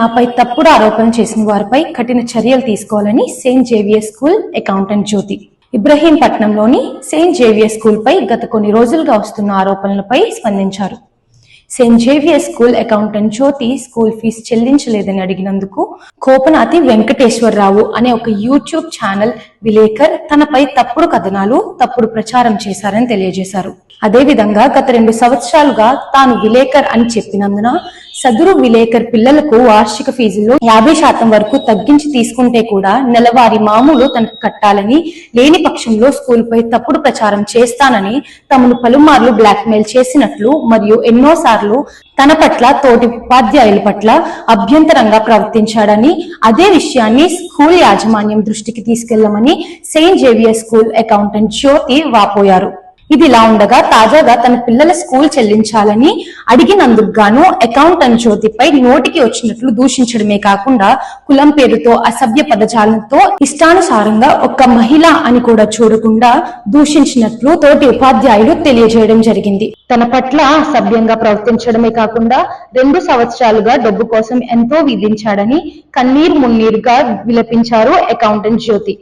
నాపై తప్పుడు ఆరోపణ చేసిన వారిపై కఠిన చర్యలు తీసుకోవాలని saint Xavier school accountant Jyothi ఇబ్రహీంపట్నంలోని Saint Xavier school పై గత కొన్ని రోజులుగా వస్తున్న ఆరోపణలపై స్పందించారు. Saint Xavier school accountant Jyothi school fees చెల్లించలేదని అడిగినందుకు కోపనాతి వెంకటేశ్వరరావు అనే ఒక యూట్యూబ్ ఛానల్ విలేకర్ తనపై తప్పుడు కథనాలు తప్పుడు ప్రచారం చేశారని తెలియజేశారు. అదేవిధంగా గత రెండు సంవత్సరాలుగా తాను విలేకర్ అని చెప్పినందున సదురు విలేకర్ పిల్లలకు వార్షిక ఫీజులు యాభై శాతం వరకు తగ్గించి తీసుకుంటే కూడా నెలవారీ మామూలు తనకు కట్టాలని లేని పక్షంలో స్కూల్ పై తప్పుడు ప్రచారం చేస్తానని తమను పలుమార్లు బ్లాక్మెయిల్ చేసినట్లు మరియు ఎన్నోసార్లు తన పట్ల తోటి ఉపాధ్యాయుల పట్ల అభ్యంతరంగా ప్రవర్తించాడని అదే విషయాన్ని స్కూల్ యాజమాన్యం దృష్టికి తీసుకెళ్ళమని saint Xavier school accountant Jyothi వాపోయారు. ఇది ఇలా ఉండగా తాజాగా తన పిల్లల స్కూల్ చెల్లించాలని అడిగినందుకు గాను అకౌంటెంట్ జ్యోతిపై నోటికి వచ్చినట్లు దూషించడమే కాకుండా కులం పేరుతో అసభ్య పదజాలంతో ఇష్టానుసారంగా ఒక్క మహిళ అని కూడా చూడకుండా దూషించినట్లు తోటి ఉపాధ్యాయులు తెలియజేయడం జరిగింది. తన పట్ల సభ్యంగా ప్రవర్తించడమే కాకుండా రెండు సంవత్సరాలుగా డబ్బు కోసం ఎంతో విధించాడని కన్నీరు మున్నీరుగా విలపించారు అకౌంటెంట్ జ్యోతి.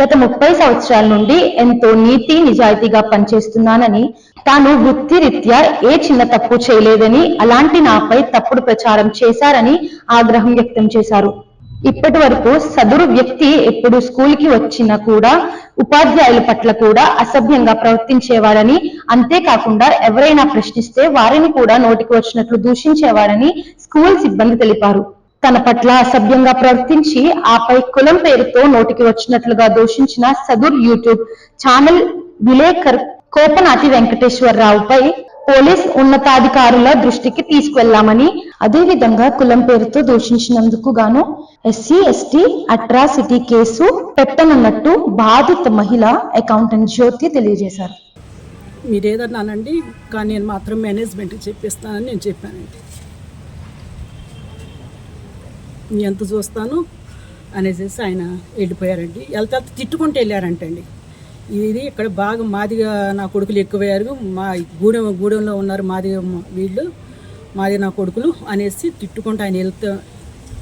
గత ముప్పై సంవత్సరాల నుండి ఎంతో నీతి నిజాయితీగా పనిచేస్తున్నానని తాను వృత్తిరీత్యా ఏ చిన్న తప్పు చేయలేదని అలాంటి నాపై తప్పుడు ప్రచారం చేశారని ఆగ్రహం వ్యక్తం చేశారు. ఇప్పటి వరకు సదురు వ్యక్తి ఎప్పుడు స్కూల్కి వచ్చినా కూడా ఉపాధ్యాయుల పట్ల కూడా అసభ్యంగా ప్రవర్తించేవారని అంతేకాకుండా ఎవరైనా ప్రశ్నిస్తే వారిని కూడా నోటికి వచ్చినట్లు దూషించేవారని స్కూల్ సిబ్బంది తెలిపారు. తన పట్ల అసభ్యంగా ప్రవర్తించి ఆపై కులం పేరుతో నోటికి వచ్చినట్లుగా దూషించిన సదుర్ యూట్యూబ్ ఛానల్ విలేకర్ కోపనాటి వెంకటేశ్వరరావుపై పోలీస్ ఉన్నతాధికారుల దృష్టికి తీసుకువెళ్ళామని అదేవిధంగా కులం పేరుతో దూషించినందుకు గాను ఎస్సీ ఎస్టీ అట్రాసిటీ కేసు పెట్టనున్నట్టు బాధిత మహిళ అకౌంటెంట్ జ్యోతి తెలియజేశారు. మీరేదన్నానండి కానీ నేను మాత్రం మేనేజ్మెంట్కి చెప్పేస్తానని నేను చెప్పానండి. ఎంత చూస్తాను అనేసి ఆయన వెళ్ళిపోయారండి. వెళ్తా తిట్టుకుంటూ వెళ్ళారంటండి. ఇది ఇక్కడ బాగా మాదిగా నా కొడుకులు ఎక్కువయ్యారు. మా గూడెం గూడెంలో ఉన్నారు మాది వీళ్ళు. మాది నా కొడుకులు అనేసి తిట్టుకుంటూ ఆయన వెళ్తా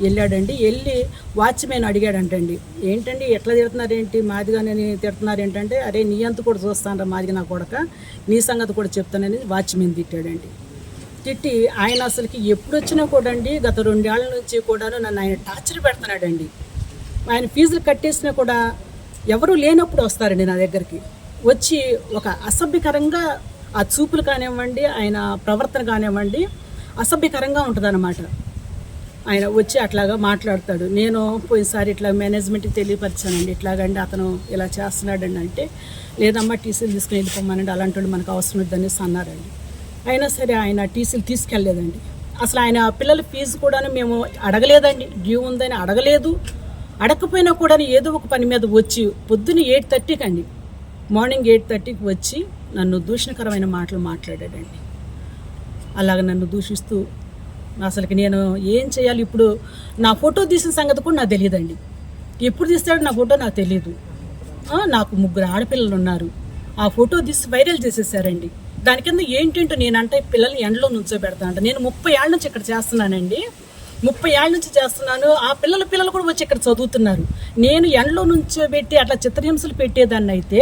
వెళ్ళాడండి. వెళ్ళి వాచ్మెన్ అడిగాడంటండి. ఏంటండి ఎట్లా తిడుతున్నారు ఏంటి మాదిగానే తిడుతున్నారు ఏంటంటే అరే నీ అంత కూడా చూస్తానరా మాదిగా నా కొడక. నీ సంగతి కూడా చెప్తానని వాచ్మెన్ తిట్టాడండి. తిట్టి ఆయన అసలుకి ఎప్పుడు వచ్చినా కూడా అండి గత రెండేళ్ళ నుంచి కూడా నన్ను ఆయన టార్చర్ పెడుతున్నాడండి. ఆయన ఫీజులు కట్టేసినా కూడా ఎవరు లేనప్పుడు వస్తారండి నా దగ్గరికి. వచ్చి ఒక అసభ్యకరంగా ఆ చూపులు కానివ్వండి ఆయన ప్రవర్తన కానివ్వండి అసభ్యకరంగా ఉంటుందన్నమాట. ఆయన వచ్చి అట్లాగా మాట్లాడతాడు. నేను పోయినసారి ఇట్లా మేనేజ్మెంట్కి తెలియపరిచానండి. ఇట్లాగండి అతను ఇలా చేస్తున్నాడండి అంటే లేదమ్మా టీసీలు తీసుకుని వెళ్ళిపోమనండి అలాంటి మనకు అవసరం వద్దని అన్నారండి. అయినా సరే ఆయన టీసీలు తీసుకెళ్ళలేదండి. అసలు ఆయన పిల్లల ఫీజు కూడా మేము అడగలేదండి. డ్యూ ఉందని అడగలేదు. అడగకపోయినా కూడా ఏదో ఒక పని మీద వచ్చి పొద్దున్న ఎయిట్ థర్టీకి అండి మార్నింగ్ ఎయిట్ థర్టీకి వచ్చి నన్ను దూషణకరమైన మాటలు మాట్లాడాడండి. అలాగ నన్ను దూషిస్తూ అసలుకి నేను ఏం చేయాలి? ఇప్పుడు నా ఫోటో తీసిన సంగతి కూడా నాకు తెలియదండి. ఎప్పుడు తీస్తాడో నా ఫోటో నాకు తెలియదు నాకు ముగ్గురు ఆడపిల్లలు ఉన్నారు. ఆ ఫోటో తీసి వైరల్ చేసేసారండి. దాని కింద ఏంటంటే నేనంటే పిల్లల్ని ఎండలో నుంచోబెడతానంట నేను ముప్పై ఏళ్ళ నుంచి ఇక్కడ చేస్తున్నానండి. ముప్పై ఏళ్ళ నుంచి చేస్తున్నాను. ఆ పిల్లల పిల్లలు కూడా వచ్చి ఇక్కడ చదువుతున్నారు. నేను ఎండలో నుంచోబెట్టి అట్లా చిత్రహింసలు పెట్టేదాన్ని అయితే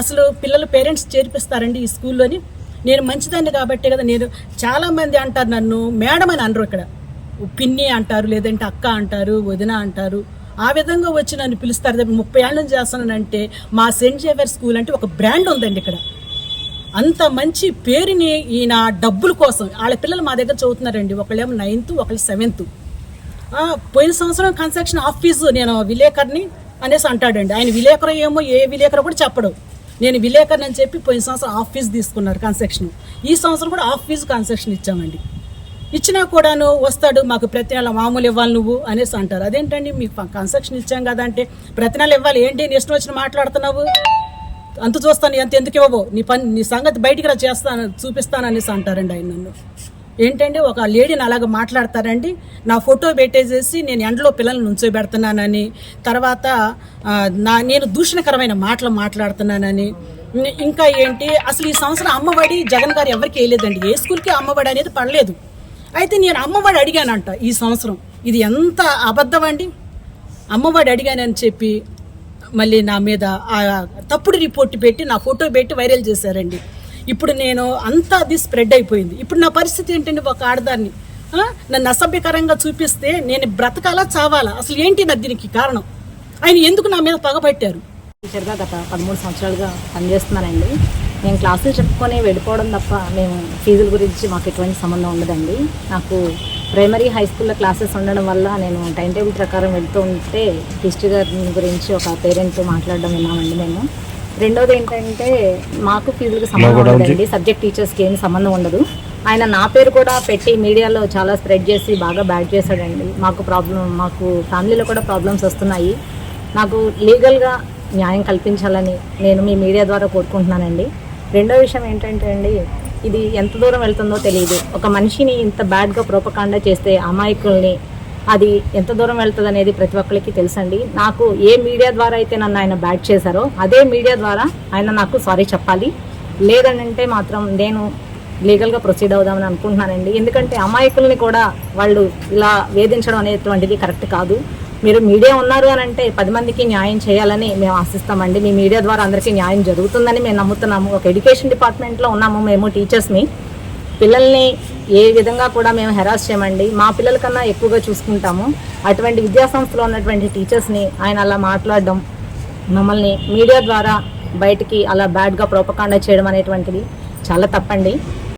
అసలు పిల్లల పేరెంట్స్ చేర్పిస్తారండి ఈ స్కూల్లోని. నేను మంచిదాన్ని కాబట్టే కదా నేను చాలామంది అంటారు నన్ను మేడం అని అనరు ఇక్కడ. పిన్ని అంటారు లేదంటే అక్క అంటారు వదిన అంటారు. ఆ విధంగా వచ్చి నన్ను పిలుస్తారు. ముప్పై ఏళ్ళ నుంచి చేస్తున్నానంటే మా సెయింట్ జేవియర్ స్కూల్ అంటే ఒక బ్రాండ్ ఉందండి ఇక్కడ. అంత మంచి పేరుని ఈయన డబ్బుల కోసం వాళ్ళ పిల్లలు మా దగ్గర చదువుతున్నారండి. ఒకళ్ళేమో నైన్త్ ఒకళ్ళు సెవెంత్ పోయిన సంవత్సరం కన్స్ట్రక్షన్ ఆఫ్ ఫీజు నేను విలేకర్ని అనేసి అంటాడండి. ఆయన విలేకరు ఏమో ఏ విలేకరు కూడా చెప్పడు. నేను విలేకర్ని అని చెప్పి పోయిన సంవత్సరం ఆఫీస్ ఫీజు తీసుకున్నారు కన్స్ట్రక్షన్ ఈ సంవత్సరం కూడా ఆఫీస్ ఫీజు కన్స్ట్రక్షన్ ఇచ్చామండి. ఇచ్చినా కూడాను వస్తాడు మాకు ప్రతి నెల మామూలు ఇవ్వాలి నువ్వు అనేసి అంటారు. అదేంటండి మీకు కన్స్ట్రక్షన్ ఇచ్చాం కదా అంటే ప్రతి నెల ఇవ్వాలి. ఏంటి నేను ఇష్టం వచ్చిన మాట్లాడుతున్నావు? అంత చూస్తాను ఎంత ఎందుకు ఇవ్వవు? నీ పని నీ సంగతి బయటికి రా చేస్తాను చూపిస్తాను అనేసి అంటారండి ఆయన నన్ను. ఏంటంటే ఒక లేడీని అలాగ మాట్లాడతారండి నా ఫోటో పెట్టేసేసి నేను ఎండలో పిల్లల్ని నుంచోబెడుతున్నానని తర్వాత నా నేను దూషణకరమైన మాటలు మాట్లాడుతున్నానని ఇంకా ఏంటి అసలు ఈ సంవత్సరం అమ్మఒడి జగన్ గారు ఎవరికి వేయలేదండి ఏ స్కూల్కి అమ్మఒడి అనేది పడలేదు. అయితే నేను అమ్మఒడి అడిగానంట ఈ సంవత్సరం ఇది ఎంత అబద్ధం అండి అమ్మఒడి అడిగానని చెప్పి మళ్ళీ నా మీద ఆ తప్పుడు రిపోర్ట్ పెట్టి నా ఫోటో పెట్టి వైరల్ చేశారండి. ఇప్పుడు నేను అంతా అది స్ప్రెడ్ అయిపోయింది. ఇప్పుడు నా పరిస్థితి ఏంటండి ఒక ఆడదాన్ని? నన్ను అసభ్యకరంగా చూపిస్తే నేను బ్రతకాలా చావాలా? అసలు ఏంటి నా దీనికి కారణం? ఆయన ఎందుకు నా మీద పగబట్టారు టీచర్గా గత పదమూడు సంవత్సరాలుగా పనిచేస్తున్నానండి. నేను క్లాసులు చెప్పుకొని వెళ్ళిపోవడం తప్ప మేము ఫీజుల గురించి మాకు ఎటువంటి సంబంధం ఉండదండి. నాకు ప్రైమరీ హై స్కూల్లో క్లాసెస్ ఉండడం వల్ల నేను టైం టేబుల్ ప్రకారం వెళ్తూ ఉంటే హిస్టరీ గారి గురించి ఒక పేరెంట్ మాట్లాడడం విన్నామండి మేము. రెండోది ఏంటంటే మాకు ఫీజులకు సంబంధం ఉండదండి. సబ్జెక్ట్ టీచర్స్కి ఏమి సంబంధం ఉండదు. ఆయన నా పేరు కూడా పెట్టి మీడియాలో చాలా స్ప్రెడ్ చేసి బాగా బ్యాడ్ చేశాడండి. మాకు ప్రాబ్లం మాకు ఫ్యామిలీలో కూడా ప్రాబ్లమ్స్ వస్తున్నాయి. నాకు లీగల్గా న్యాయం కల్పించాలని నేను మీ మీడియా ద్వారా కోరుకుంటున్నానండి. రెండో విషయం ఏంటంటే అండి ఇది ఎంత దూరం వెళ్తుందో తెలియదు ఒక మనిషిని ఇంత బ్యాడ్గా ప్రోపకాండ చేస్తే అమాయకుల్ని అది ఎంత దూరం వెళ్తుంది అనేది ప్రతి ఒక్కరికి తెలుసండి. నాకు ఏ మీడియా ద్వారా అయితే నన్ను ఆయన బ్యాడ్ చేశారో అదే మీడియా ద్వారా ఆయన నాకు సారీ చెప్పాలి. లేదనంటే మాత్రం నేను లీగల్గా ప్రొసీడ్ అవుదామని అనుకుంటున్నానండి. ఎందుకంటే అమాయకుల్ని కూడా వాళ్ళు ఇలా వేధించడం అనేటువంటిది కరెక్ట్ కాదు. మీరు మీడియా ఉన్నారు అని అంటే పది మందికి న్యాయం చేయాలని మేము ఆశిస్తామండి. మీ మీడియా ద్వారా అందరికీ న్యాయం జరుగుతుందని మేము నమ్ముతున్నాము. ఒక ఎడ్యుకేషన్ డిపార్ట్మెంట్లో ఉన్నాము మేము టీచర్స్ని. పిల్లల్ని ఏ విధంగా కూడా మేము హెరాస్ చేయమండి. మా పిల్లల కన్నా ఎక్కువగా చూసుకుంటాము. అటువంటి విద్యాసంస్థలో ఉన్నటువంటి టీచర్స్ని ఆయన అలా మాట్లాడడం మమ్మల్ని మీడియా ద్వారా బయటికి అలా బ్యాడ్గా ప్రోపకాండ చేయడం అనేటువంటిది చాలా తప్పండి.